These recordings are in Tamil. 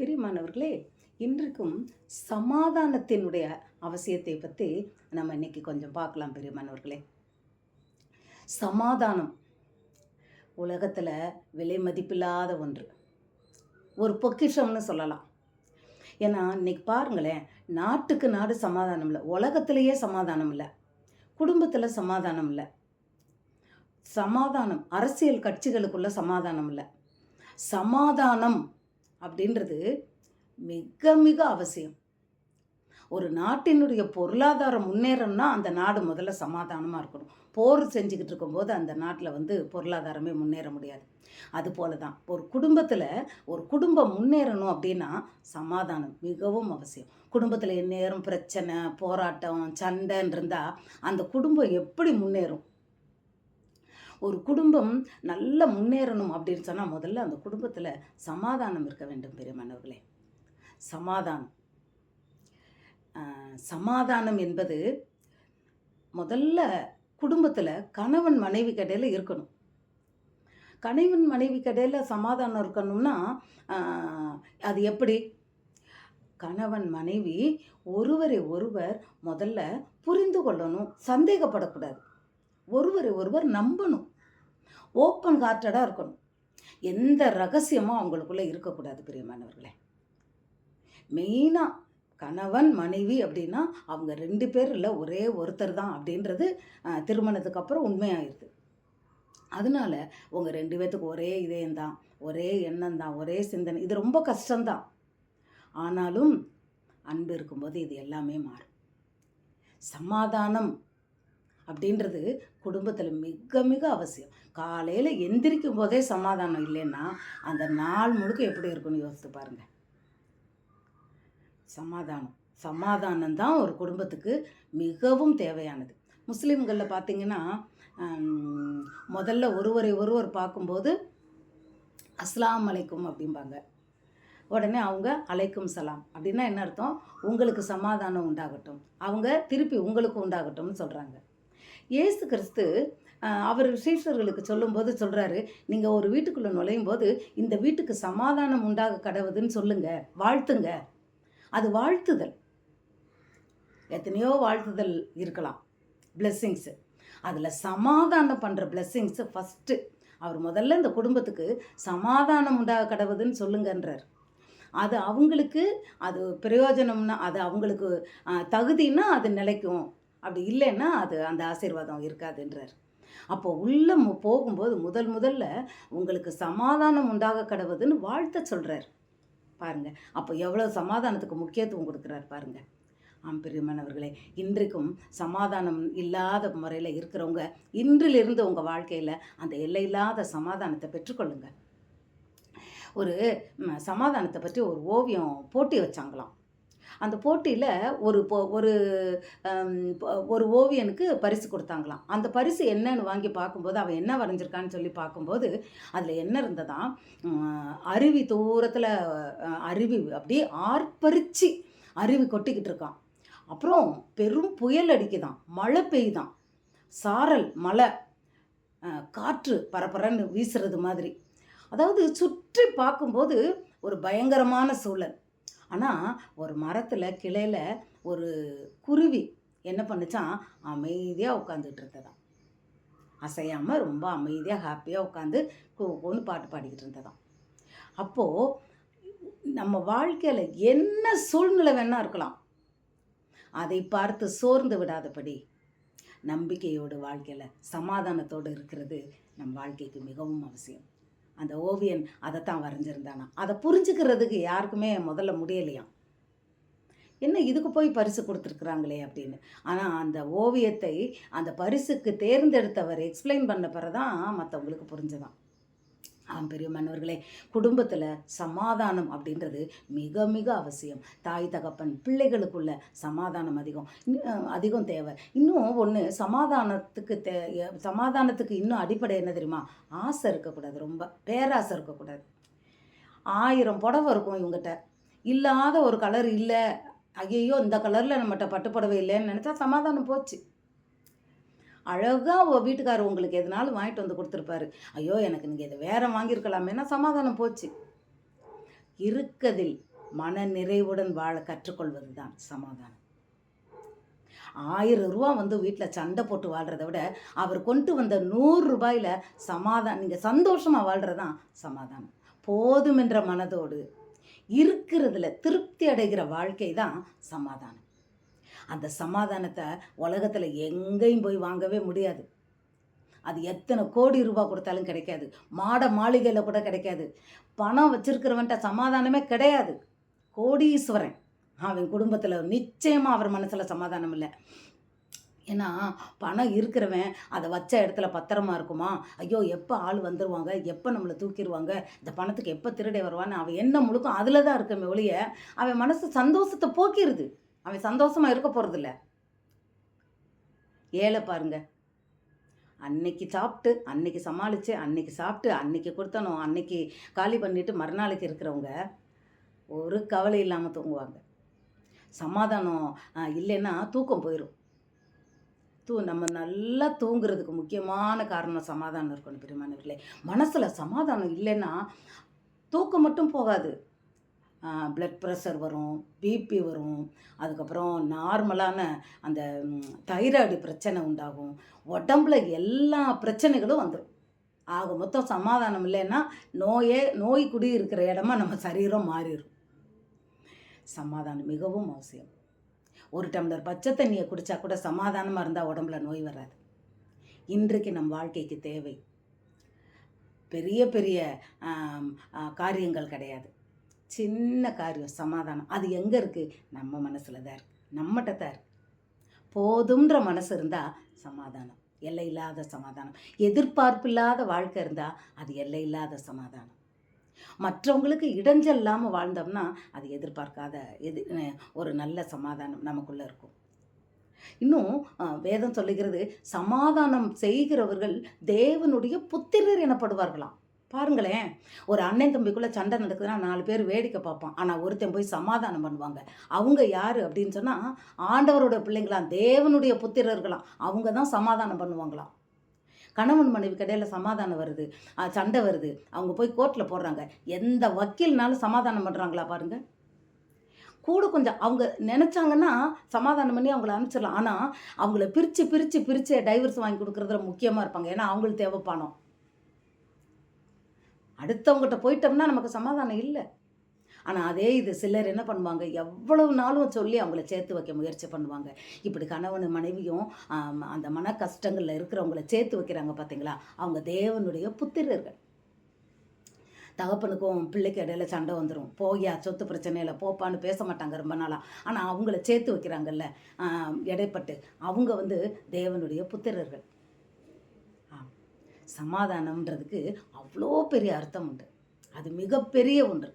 பிரியமானவர்களே இன்றைக்கும் சமாதானத்தினுடைய அவசியத்தை பற்றி நம்ம இன்னைக்கு கொஞ்சம் பார்க்கலாம் பிரியமானவர்களே. சமாதானம் உலகத்தில் விலை மதிப்பில்லாத ஒன்று. ஒரு பொக்கிஷம்னு சொல்லலாம். ஏன்னா இன்னைக்கு பாருங்களேன் நாட்டுக்கு நாடு சமாதானம் இல்லை உலகத்திலேயே சமாதானம் இல்லை குடும்பத்தில் சமாதானம் இல்லை. சமாதானம் அரசியல் கட்சிகளுக்குள்ள சமாதானம் இல்லை. சமாதானம் அப்படின்றது மிக மிக அவசியம். ஒரு நாட்டினுடைய பொருளாதாரம் முன்னேறணும்னா அந்த நாடு முதல்ல சமாதானமாக இருக்கணும். போர் செஞ்சுக்கிட்டு இருக்கும்போது அந்த நாட்டில் வந்து பொருளாதாரமே முன்னேற முடியாது. அதுபோல தான் ஒரு குடும்பத்தில் ஒரு குடும்பம் முன்னேறணும் அப்படின்னா சமாதானம் மிகவும் அவசியம். குடும்பத்தில் எந்நேரம் பிரச்சனை போராட்டம் சண்டைன்னு இருந்தால் அந்த குடும்பம் எப்படி முன்னேறும்? ஒரு குடும்பம் நல்ல முன்னேறணும் அப்படின்னு சொன்னால் முதல்ல அந்த குடும்பத்தில் சமாதானம் இருக்க வேண்டும் பெரியமானவர்களே சமாதானம். சமாதானம் என்பது முதல்ல குடும்பத்தில் கணவன் மனைவி கடையில் இருக்கணும். கணவன் மனைவி கடையில் சமாதானம் இருக்கணும்னா அது எப்படி? கணவன் மனைவி ஒருவரை ஒருவர் முதல்ல புரிந்து கொள்ளணும் சந்தேகப்படக்கூடாது. ஒருவரை ஒருவர் நம்பணும். ஓப்பன் ஹார்ட்டடாக இருக்கணும். எந்த ரகசியமும் அவங்களுக்குள்ளே இருக்கக்கூடாது பிரியமானவர்களே. மெயினாக கணவன் மனைவி அப்படின்னா அவங்க ரெண்டு பேர் இல்லை ஒரே ஒருத்தர் தான் அப்படின்றது திருமணத்துக்கு அப்புறம் உண்மையாயிருது. அதனால உங்கள் ரெண்டு பேர்த்துக்கு ஒரே இதயம்தான் ஒரே எண்ணம் தான் ஒரே சிந்தனை இது ரொம்ப கஷ்டம்தான். ஆனாலும் அன்பு இருக்கும்போது இது எல்லாமே மாறும். சமாதானம் அப்படின்றது குடும்பத்தில் மிக மிக அவசியம். காலையில் எந்திரிக்கும் போதே சமாதானம் இல்லைன்னா அந்த நாள் முழுக்க எப்படி இருக்குன்னு யோசித்து பாருங்கள் சமாதானம். சமாதானம் தான் ஒரு குடும்பத்துக்கு மிகவும் தேவையானது. முஸ்லீம்களில் பார்த்தீங்கன்னா முதல்ல ஒருவரை ஒருவர் பார்க்கும்போது அஸ்லாம் அலைக்கும் அப்படிம்பாங்க. உடனே அவங்க அலைக்கும் சலாம். அப்படின்னா என்ன அர்த்தம்? உங்களுக்கு சமாதானம் உண்டாகட்டும். அவங்க திருப்பி உங்களுக்கு உண்டாகட்டும்னு சொல்கிறாங்க இயேசு கிறிஸ்து அவர் விசேஷர்களுக்கு சொல்லும்போது சொல்கிறாரு நீங்கள் ஒரு வீட்டுக்குள்ளே நுழையும் போது இந்த வீட்டுக்கு சமாதானம் உண்டாக கடவுதுன்னு சொல்லுங்க வாழ்த்துங்க. அது வாழ்த்துதல். எத்தனையோ வாழ்த்துதல் இருக்கலாம் பிளெஸ்ஸிங்ஸு அதில் சமாதானம் பண்ணுற பிளெஸ்ஸிங்ஸு ஃபஸ்ட்டு அவர் முதல்ல இந்த குடும்பத்துக்கு சமாதானம் உண்டாக கடவுதுன்னு சொல்லுங்கன்றார். அது அவங்களுக்கு அது பிரயோஜனம்னா அது அவங்களுக்கு தகுதின்னா அது நிலைக்கும். அப்படி இல்லைன்னா அது அந்த ஆசீர்வாதம் இருக்காதுன்றார். அப்போ உள்ள போகும்போது முதல் முதல்ல உங்களுக்கு சமாதானம் உண்டாக கடவுதுன்னு வாழ்த்த சொல்கிறார் பாருங்க அப்போ எவ்வளோ சமாதானத்துக்கு முக்கியத்துவம் கொடுக்குறார் பாருங்க. ஆம்பிரியமானவர்களே இன்றைக்கும் சமாதானம் இல்லாத முறையில் இருக்கிறவங்க இன்றிலிருந்து உங்கள் வாழ்க்கையில் அந்த எல்லையில்லாத சமாதானத்தை பெற்றுக்கொள்ளுங்க. ஒரு சமாதானத்தை பற்றி ஒரு ஓவியம் போட்டி வச்சாங்களாம். அந்த போட்டியில் ஒரு ஒரு ஒரு ஓவியனுக்கு பரிசு கொடுத்தாங்களாம். அந்த பரிசு என்னன்னு வாங்கி பார்க்கும்போது அவன் என்ன வரைஞ்சிருக்கான்னு சொல்லி பார்க்கும்போது அதில் என்ன இருந்ததா அருவி தூரத்தில் அருவி அப்படியே ஆர்ப்பரிச்சு அருவி கொட்டிக்கிட்டு இருக்கான். அப்புறம் பெரும் புயல் அடிக்குதான் மழை பெய்யுதான். சாரல் மழை காற்று பரபரன்னு வீசுறது மாதிரி. அதாவது சுற்றி பார்க்கும்போது ஒரு பயங்கரமான சூழல். ஆனால் ஒரு மரத்தில் கிளையில் ஒரு குருவி என்ன பண்ணுச்சான் அமைதியாக உட்காந்துட்டு இருந்ததாம். அசையாமல் ரொம்ப அமைதியாக ஹாப்பியாக உட்காந்து கூன்னு பாட்டு பாடிக்கிட்டு இருந்ததாம். அப்போது நம்ம வாழ்க்கையில் என்ன சூழ்நிலை வேணால் இருக்கலாம். அதை பார்த்து சோர்ந்து விடாதபடி நம்பிக்கையோடு வாழ்க்கையில் சமாதானத்தோடு இருக்கிறது நம் வாழ்க்கைக்கு மிகவும் அவசியம். அந்த ஓவியன் அதைத்தான் வரைஞ்சிருந்தானா? அதை புரிஞ்சுக்கிறதுக்கு யாருக்குமே முதல்ல முடியலையாம். என்ன இதுக்கு போய் பரிசு கொடுத்துருக்குறாங்களே அப்படின்னு. ஆனால் அந்த ஓவியத்தை அந்த பரிசுக்கு தேர்ந்தெடுத்தவர் எக்ஸ்பிளைன் பண்ண பிறதான் மற்றவங்களுக்கு புரிஞ்சுதான். ஆம் பெரியமானவர்களே குடும்பத்தில் சமாதானம் அப்படின்றது மிக மிக அவசியம். தாய் தகப்பன் பிள்ளைகளுக்குள்ள சமாதானம் அதிகம். இன்னும், அதிகம் தேவை. இன்னும் ஒன்று சமாதானத்துக்கு தே சமாதானத்துக்கு இன்னும் அடிப்படை என்ன தெரியுமா? ஆசை இருக்கக்கூடாது ரொம்ப பேராசை இருக்கக்கூடாது. ஆயிரம் புடவை இருக்கும் இவங்ககிட்ட. இல்லாத ஒரு கலர் இல்லை. ஐயையோ இந்த கலரில் நம்மகிட்ட பட்டுப்புடவை இல்லைன்னு நினச்சா சமாதானம் போச்சு. அழகாக வீட்டுக்காரர் உங்களுக்கு எதனாலும் வாங்கிட்டு வந்து கொடுத்துருப்பாரு. ஐயோ எனக்கு நீங்கள் இதை வேற வாங்கியிருக்கலாமேனா சமாதானம் போச்சு? இருக்கதில் மன நிறைவுடன் வாழ கற்றுக்கொள்வது தான் சமாதானம். ஆயிரம் ரூபா வந்து வீட்டில் சண்டை போட்டு வாழ்கிறத விட அவர் கொண்டு வந்த நூறு ரூபாயில் சமாதானம் நீங்கள் சந்தோஷமாக வாழ்கிறது தான் சமாதானம் போதுமென்ற மனதோடு இருக்கிறதுல திருப்தி அடைகிற வாழ்க்கை தான் சமாதானம். அந்த சமாதானத்தை உலகத்தில் எங்கேயும் போய் வாங்கவே முடியாது. அது எத்தனை கோடி ரூபாய் கொடுத்தாலும் கிடைக்காது. மாட மாளிகையில் கூட கிடைக்காது. பணம் வச்சிருக்கிறவன்ட்ட சமாதானமே கிடையாது. கோடீஸ்வரன். அவன் குடும்பத்தில் நிச்சயமாக அவர் மனசில் சமாதானம் இல்லை. ஏன்னா பணம் இருக்கிறவன் அதை வச்ச இடத்துல பத்திரமா இருக்குமா? ஐயோ எப்போ ஆள் வந்துடுவாங்க எப்போ நம்மளை தூக்கிடுவாங்க? இந்த பணத்துக்கு எப்போ திருடே வருவான்னு அவன் என்ன முழுக்கும் அதில் தான் இருக்கமே ஒழிய அவன் மனசு சந்தோஷத்தை போக்கிடுது அவன் சந்தோஷமாக இருக்க போகிறதில்ல ஏழை பாருங்க. அன்னைக்கு சாப்பிட்டு அன்னைக்கு சமாளித்து அன்னைக்கு சாப்பிட்டு அன்னைக்கு கொடுத்தனும் அன்னைக்கு காலி பண்ணிட்டு மறுநாளைக்கு இருக்கிறவங்க ஒரு கவலை இல்லாமல் தூங்குவாங்க. சமாதானம் இல்லைன்னா தூக்கம் போயிடும் தூ நம்ம நல்லா தூங்குறதுக்கு முக்கியமான காரணம் சமாதானம் இருக்கணும் பெருமானவர்களே மனசில் சமாதானம் இல்லைன்னா தூக்கம் மட்டும் போகாது. ப்ளட் ப்ரெஷர் வரும் பிபி வரும். அதுக்கப்புறம் நார்மலான அந்த தைராய்டு பிரச்சனை உண்டாகும். உடம்புல எல்லா பிரச்சனைகளும் வந்துடும் ஆக மொத்தம் சமாதானம் இல்லைன்னா நோயே நோய் குடி இருக்கிற இடமா நம்ம சரீரம் மாறிடும் சமாதானம் மிகவும் அவசியம். ஒரு டம்ளர் பச்சை தண்ணியை குடித்தா கூட சமாதானமாக இருந்தால் உடம்புல நோய் வராது. இன்றைக்கு நம் வாழ்க்கைக்கு தேவை. பெரிய பெரிய காரியங்கள் கிடையாது. சின்ன காரியம் சமாதானம். அது எங்கே இருக்குது நம்ம மனசில் தான் இருக்குது நம்மகிட்ட தான் இருக்குது போதுன்ற மனசு இருந்தால் சமாதானம். எல்லை இல்லாத சமாதானம். எதிர்பார்ப்பில்லாத வாழ்க்கை இருந்தால் அது எல்லை இல்லாத சமாதானம். மற்றவங்களுக்கு இடைஞ்சல் இல்லாமல் வாழ்ந்தோம்னா அது எதிர்பார்க்காத எது ஒரு நல்ல சமாதானம் நமக்குள்ளே இருக்கும். இன்னும் வேதம் சொல்லுகிறது சமாதானம் செய்கிறவர்கள் தேவனுடைய புத்திரர் எனப்படுவார்களாம். பாருங்களேன். ஒரு அண்ணன் தம்பிக்குள்ளே சண்டை நடக்குதுன்னா நாலு பேர் வேடிக்கை பார்ப்பான். ஆனால் ஒருத்தன் போய் சமாதானம் பண்ணுவாங்க. அவங்க யார் அப்படின்னு சொன்னால் ஆண்டவரோட பிள்ளைங்களாம் தேவனுடைய புத்திரர்களாம். அவங்க தான் சமாதானம் பண்ணுவாங்களாம். கணவன் மனைவி கடையில் சமாதானம் வருது சண்டை வருது. அவங்க போய் கோர்ட்டில் போடுறாங்க. எந்த வக்கீல்னாலும் சமாதானம் பண்ணுறாங்களா பாருங்கள் கூட கொஞ்சம் அவங்க நினச்சாங்கன்னா சமாதானம் பண்ணி அவங்கள அனுப்பிச்சிடலாம். ஆனால் அவங்கள பிரித்து பிரித்து பிரித்து டைவர்ஸ் வாங்கி கொடுக்குறதுல முக்கியமாக இருப்பாங்க. ஏன்னா அவங்களுக்கு தேவை பணம் அடுத்தவங்ககிட்ட போயிட்டோம்னா நமக்கு சமாதானம் இல்லை. ஆனால் அதே இது சிலர் என்ன பண்ணுவாங்க? எவ்வளவு நாளும் சொல்லி அவங்கள சேர்த்து வைக்க முயற்சி பண்ணுவாங்க. இப்படி கணவன் மனைவியும் அந்த மன கஷ்டங்களில் இருக்கிறவங்கள சேர்த்து வைக்கிறாங்க பார்த்தீங்களா அவங்க தேவனுடைய புத்திரர்கள். தகப்பனுக்கும் பிள்ளைக்கு இடையில சண்டை வந்துடும் போயா சொத்து பிரச்சனையில் போப்பான்னு பேச மாட்டாங்க ரொம்ப நாளாக ஆனால் அவங்கள சேர்த்து வைக்கிறாங்கல்ல. இடைப்பட்டு அவங்க வந்து தேவனுடைய புத்திரர்கள். சமாதானம்ன்றதுக்கு அவ்வளோ பெரிய அர்த்தம் உண்டு. அது மிகப்பெரிய ஒன்று.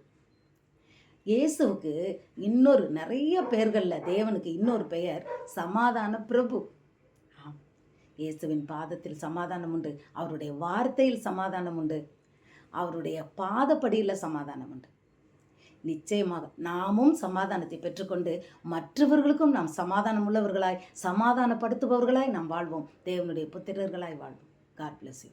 இயேசுவுக்கு இன்னொரு நிறைய பெயர்களில் தேவனுக்கு இன்னொரு பெயர் சமாதான பிரபு. ஆம். இயேசுவின் பாதத்தில் சமாதானம் உண்டு. அவருடைய வார்த்தையில் சமாதானம் உண்டு. அவருடைய பாதப்படியில் சமாதானம் உண்டு. நிச்சயமாக நாமும் சமாதானத்தை பெற்றுக்கொண்டு மற்றவர்களுக்கும் நாம் சமாதானம் உள்ளவர்களாய் சமாதானப்படுத்துபவர்களாய் நாம் வாழ்வோம். தேவனுடைய புத்திரர்களாய் வாழ்வோம். God bless you